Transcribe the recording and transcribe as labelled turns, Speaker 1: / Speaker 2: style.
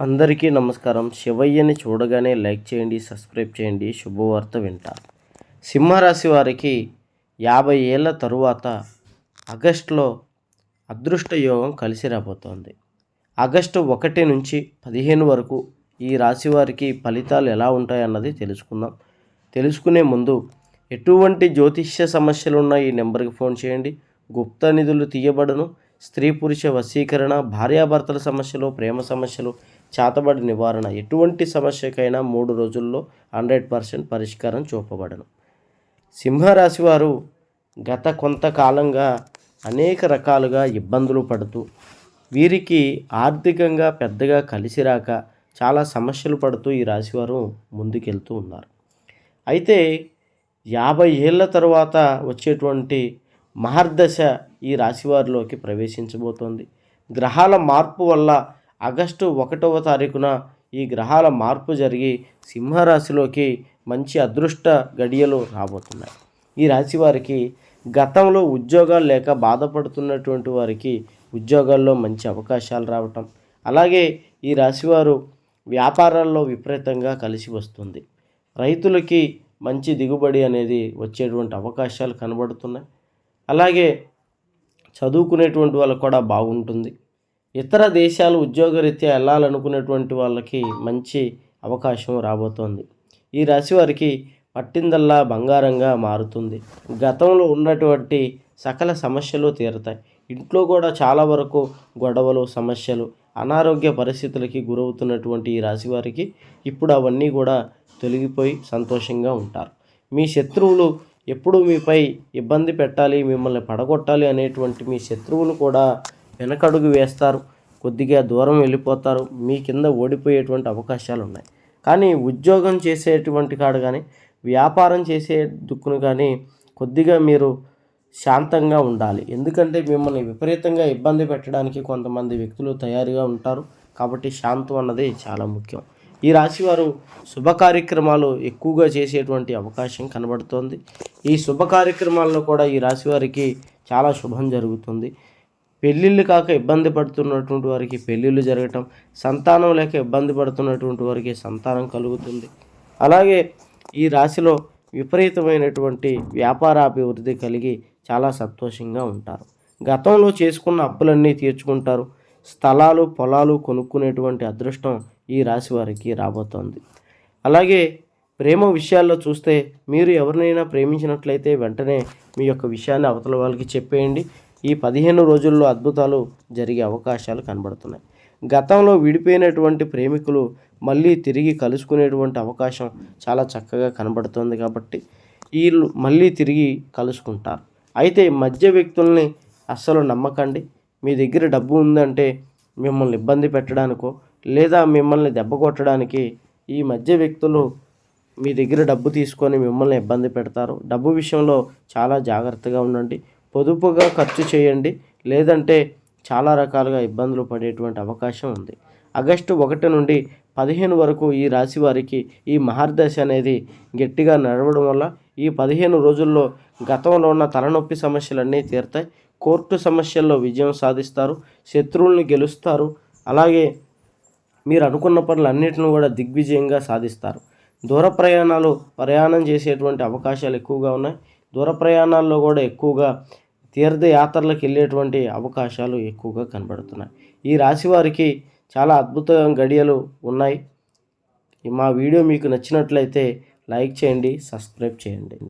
Speaker 1: అందరికీ నమస్కారం. శివయ్యని చూడగానే లైక్ చేయండి సబ్స్క్రైబ్ చేయండి. శుభవార్త వింటారు సింహరాశి వారికి యాభై ఏళ్ళ తరువాత ఆగస్టులో అదృష్ట యోగం కలిసి రాబోతోంది. ఆగస్టు ఒకటి నుంచి పదిహేను వరకు ఈ రాశి వారికి ఫలితాలు ఎలా ఉంటాయన్నది తెలుసుకుందాం. తెలుసుకునే ముందు ఎటువంటి జ్యోతిష్య సమస్యలు ఉన్న ఈ నెంబర్కి ఫోన్ చేయండి. గుప్త నిధులు తీయబడును. స్త్రీ పురుష వశీకరణ భార్యాభర్తల సమస్యలు ప్రేమ సమస్యలు చేతబడి నివారణ. ఎటువంటి సమస్యకైనా మూడు రోజుల్లో హండ్రెడ్ పర్సెంట్ పరిష్కారం చూపబడను. సింహరాశి వారు గత కొంతకాలంగా అనేక రకాలుగా ఇబ్బందులు పడుతూ వీరికి ఆర్థికంగా పెద్దగా కలిసి రాక చాలా సమస్యలు పడుతూ ఈ రాశివారు ముందుకెళ్తూ ఉన్నారు. అయితే యాభై ఏళ్ళ తర్వాత వచ్చేటువంటి మహర్దశ ఈ రాశివారిలోకి ప్రవేశించబోతోంది. గ్రహాల మార్పు వల్ల ఆగస్టు ఒకటవ తారీఖున ఈ గ్రహాల మార్పు జరిగి సింహరాశిలోకి మంచి అదృష్ట గడియలు రాబోతున్నాయి. ఈ రాశి వారికి గతంలో ఉద్యోగాలు లేక బాధపడుతున్నటువంటి వారికి ఉద్యోగాల్లో మంచి అవకాశాలు రావటం అలాగే ఈ రాశివారు వ్యాపారాల్లో విపరీతంగా కలిసి వస్తుంది. రైతులకి మంచి దిగుబడి అనేది వచ్చేటువంటి అవకాశాలు కనబడుతున్నాయి. అలాగే చదువుకునేటువంటి వాళ్ళకు కూడా బాగుంటుంది. ఇతర దేశాలు ఉద్యోగరీత్యా వెళ్ళాలనుకునేటువంటి వాళ్ళకి మంచి అవకాశం రాబోతోంది. ఈ రాశి వారికి పట్టిందల్లా బంగారంగా మారుతుంది. గతంలో ఉన్నటువంటి సకల సమస్యలు తీరుతాయి. ఇంట్లో కూడా చాలా వరకు గొడవలు సమస్యలు అనారోగ్య పరిస్థితులకి గురవుతున్నటువంటి ఈ రాశి వారికి ఇప్పుడు అవన్నీ కూడా తొలగిపోయి సంతోషంగా ఉంటారు. మీ శత్రువులు ఎప్పుడు మీపై ఇబ్బంది పెట్టాలి మిమ్మల్ని పడగొట్టాలి అనేటువంటి మీ శత్రువులు కూడా వెనకడుగు వేస్తారు కొద్దిగా దూరం వెళ్ళిపోతారు మీ కింద ఓడిపోయేటువంటి అవకాశాలు ఉన్నాయి కానీ ఉద్యోగం చేసేటువంటి కాడు కానీ వ్యాపారం చేసే దుక్కును కానీ కొద్దిగా మీరు శాంతంగా ఉండాలి. ఎందుకంటే మిమ్మల్ని విపరీతంగా ఇబ్బంది పెట్టడానికి కొంతమంది వ్యక్తులు తయారుగా ఉంటారు. కాబట్టి శాంతం అన్నది చాలా ముఖ్యం. ఈ రాశి వారు శుభ కార్యక్రమాలు ఎక్కువగా చేసేటువంటి అవకాశం కనబడుతోంది. ఈ శుభ కార్యక్రమాల్లో కూడా ఈ రాశి వారికి చాలా శుభం జరుగుతుంది. పెళ్ళిళ్ళు కాక ఇబ్బంది పడుతున్నటువంటి వారికి పెళ్ళిళ్ళు జరగటం సంతానం లేక ఇబ్బంది పడుతున్నటువంటి వారికి సంతానం కలుగుతుంది. అలాగే ఈ రాశిలో విపరీతమైనటువంటి వ్యాపార అభివృద్ధి కలిగి చాలా సంతోషంగా ఉంటారు. గతంలో చేసుకున్న అప్పులన్నీ తీర్చుకుంటారు. స్థలాలు పొలాలు కొనుక్కునేటువంటి అదృష్టం ఈ రాశి వారికి రాబోతోంది. అలాగే ప్రేమ విషయాల్లో చూస్తే మీరు ఎవరినైనా ప్రేమించినట్లయితే వెంటనే మీ యొక్క విషయాన్ని అవతల వాళ్ళకి చెప్పేయండి. ఈ పదిహేను రోజుల్లో అద్భుతాలు జరిగే అవకాశాలు కనబడుతున్నాయి. గతంలో విడిపోయినటువంటి ప్రేమికులు మళ్ళీ తిరిగి కలుసుకునేటువంటి అవకాశం చాలా చక్కగా కనబడుతుంది కాబట్టి వీళ్ళు మళ్ళీ తిరిగి కలుసుకుంటారు. అయితే మధ్య వ్యక్తుల్ని అస్సలు నమ్మకండి. మీ దగ్గర డబ్బు ఉందంటే మిమ్మల్ని ఇబ్బంది పెట్టడానికో లేదా మిమ్మల్ని దెబ్బ కొట్టడానికి ఈ మధ్య వ్యక్తులు మీ దగ్గర డబ్బు తీసుకొని మిమ్మల్ని ఇబ్బంది పెడతారు. డబ్బు విషయంలో చాలా జాగ్రత్తగా ఉండండి. పొదుపుగా ఖర్చు చేయండి. లేదంటే చాలా రకాలుగా ఇబ్బందులు పడేటువంటి అవకాశం ఉంది. ఆగస్టు ఒకటి నుండి పదిహేను వరకు ఈ రాశి వారికి ఈ మహర్దశ అనేది గట్టిగా నడవడం వల్ల ఈ పదిహేను రోజుల్లో గతంలో ఉన్న తలనొప్పి సమస్యలన్నీ తీరుతాయి. కోర్టు సమస్యల్లో విజయం సాధిస్తారు. శత్రువుల్ని గెలుస్తారు. అలాగే మీరు అనుకున్న పనులన్నింటిని కూడా దిగ్విజయంగా సాధిస్తారు. దూర ప్రయాణాలు ప్రయాణం చేసేటువంటి అవకాశాలు ఎక్కువగా ఉన్నాయి. దూర ప్రయాణాల్లో కూడా ఎక్కువగా తీర్థయాత్రలకు వెళ్ళేటువంటి అవకాశాలు ఎక్కువగా కనబడుతున్నాయి. ఈ రాశి వారికి చాలా అద్భుత గడియలు ఉన్నాయి. మా వీడియో మీకు నచ్చినట్లయితే లైక్ చేయండి సబ్స్క్రైబ్ చేయండి.